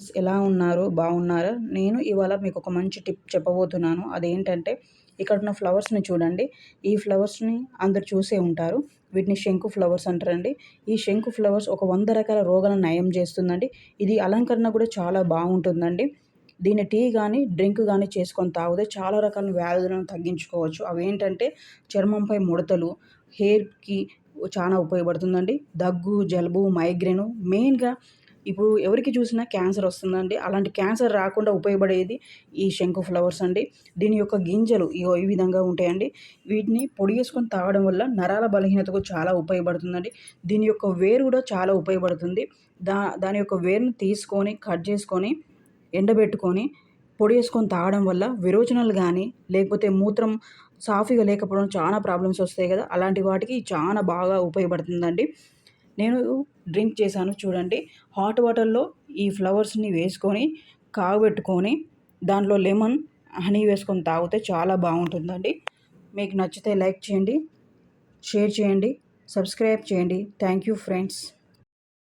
Friends ఎలా ఉన్నారు బాగున్నారా? నేను ఇవాళ మీకు ఒక మంచి టిప్ చెప్పబోతున్నాను. అదేంటంటే ఇక్కడ ఉన్న ఫ్లవర్స్ని చూడండి. ఈ ఫ్లవర్స్ని అందరు చూసే ఉంటారు. వీటిని శంకు ఫ్లవర్స్ అంటారండి. ఈ శంకు ఫ్లవర్స్ ఒక వంద రకాల రోగాలను నయం చేస్తుందండి. ఇది అలంకరణ కూడా చాలా బాగుంటుందండి. దీని టీ కానీ డ్రింక్ కానీ చేసుకొని తాగితే చాలా రకాల వ్యాధులను తగ్గించుకోవచ్చు. అవి ఏంటంటే చర్మంపై ముడతలు హెయిర్కి చాలా ఉపయోగపడుతుందండి. దగ్గు జలుబు మైగ్రేను మెయిన్గా ఇప్పుడు ఎవరికి చూసినా క్యాన్సర్ వస్తుందండి. అలాంటి క్యాన్సర్ రాకుండా ఉపయోగపడేది ఈ శంకు ఫ్లవర్స్ అండి. దీని యొక్క గింజలు ఈ విధంగా ఉంటాయండి. వీటిని పొడి చేసుకొని తాగడం వల్ల నరాల బలహీనతకు చాలా ఉపయోగపడుతుందండి. దీని యొక్క వేరు కూడా చాలా ఉపయోగపడుతుంది. దా దాని యొక్క వేరుని తీసుకొని కట్ చేసుకొని ఎండబెట్టుకొని పొడి వేసుకొని తాగడం వల్ల విరోచనాలు కానీ లేకపోతే మూత్రం సాఫీగా లేకపోవడం చాలా ప్రాబ్లమ్స్ వస్తాయి కదా. అలాంటి వాటికి చాలా బాగా ఉపయోగపడుతుందండి. నేను డ్రింక్ చేశాను చూడండి. హాట్ వాటర్లో ఈ ఫ్లవర్స్ని వేసుకొని కాగబెట్టుకొని దాంట్లో లెమన్ హనీ వేసుకొని తాగితే చాలా బాగుంటుందండి. మీకు నచ్చితే లైక్ చేయండి షేర్ చేయండి సబ్స్క్రైబ్ చేయండి. Thank you friends.